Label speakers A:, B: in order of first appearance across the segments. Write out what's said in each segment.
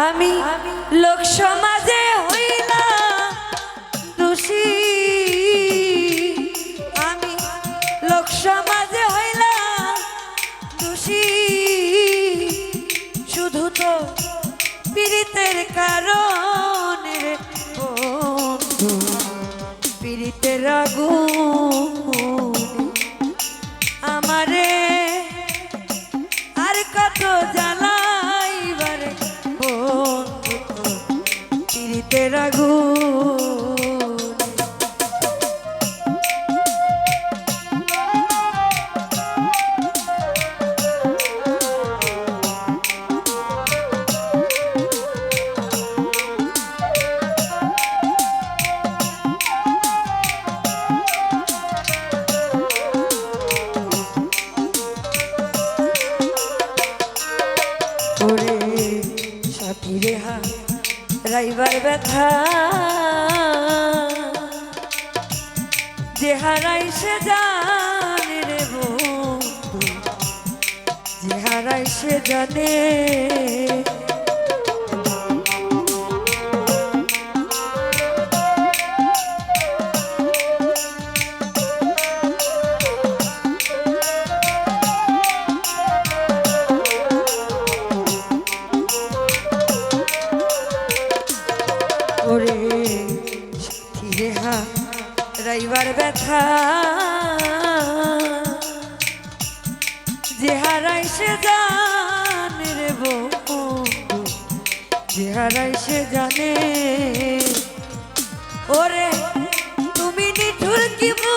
A: আমি লোক সমাজে হইলাম দোষী। আমি লোক সমাজে হইলাম দোষী। শুধু তো পীড়িতের কারণে রে বন্ধু, পীড়িতের আমারে আর কত জ্বালাইবারে পীড়িতের আগুন। সাথী রেহা রাইবার ব্যথা। যে হারাই সে জানে রে বন্ধু যে হারাই সে জানে। যে হারাই সে জানে রে বন্ধু যে হারাই সে জানে। ওরে, তুমি নিঠুর কি জীবা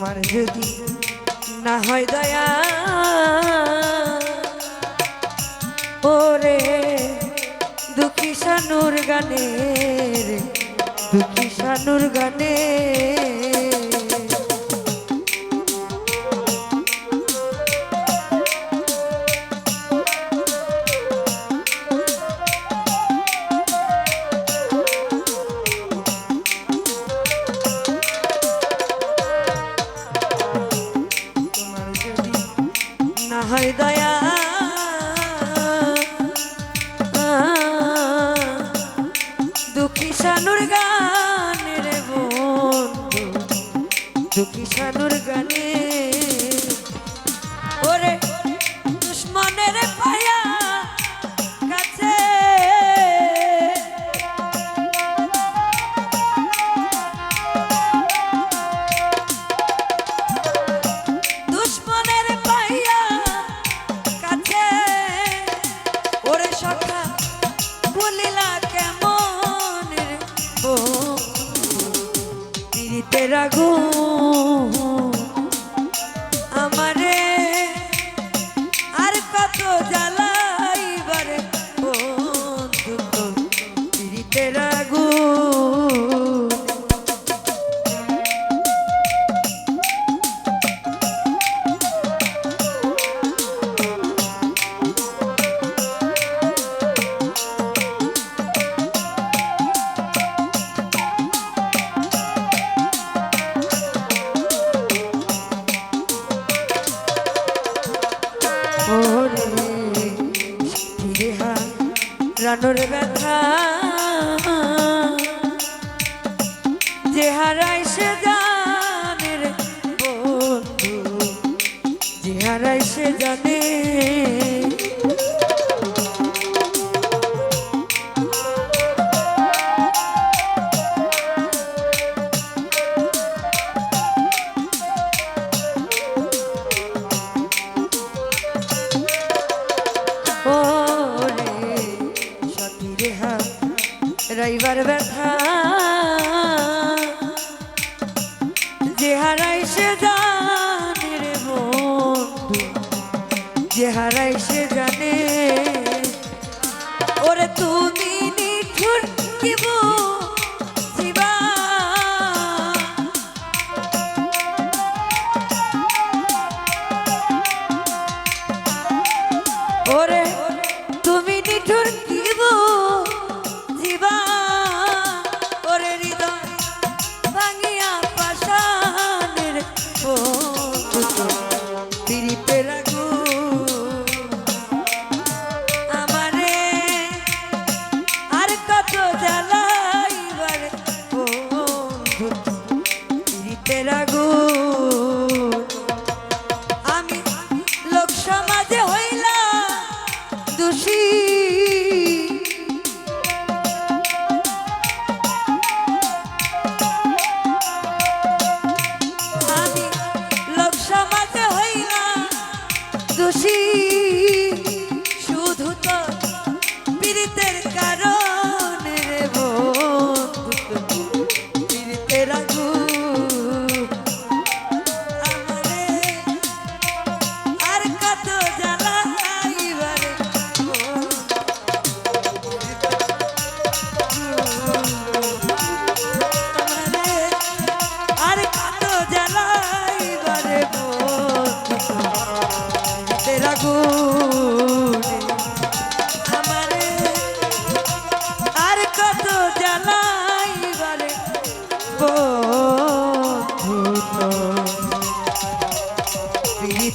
A: তোমার যদি না হয় দয়া। ওরে দুঃখী সানুর গানের দুঃখী সানুর গানে হয় দয়া। দুঃখী সানুর গান রে বন্ধু। দুঃখী সানুর গানে পীড়িতের আগুন হারানোর ব্যথা। যে হারায় সে জানে রে বন্ধু যে হারাই সে জানে।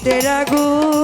A: তেরা গো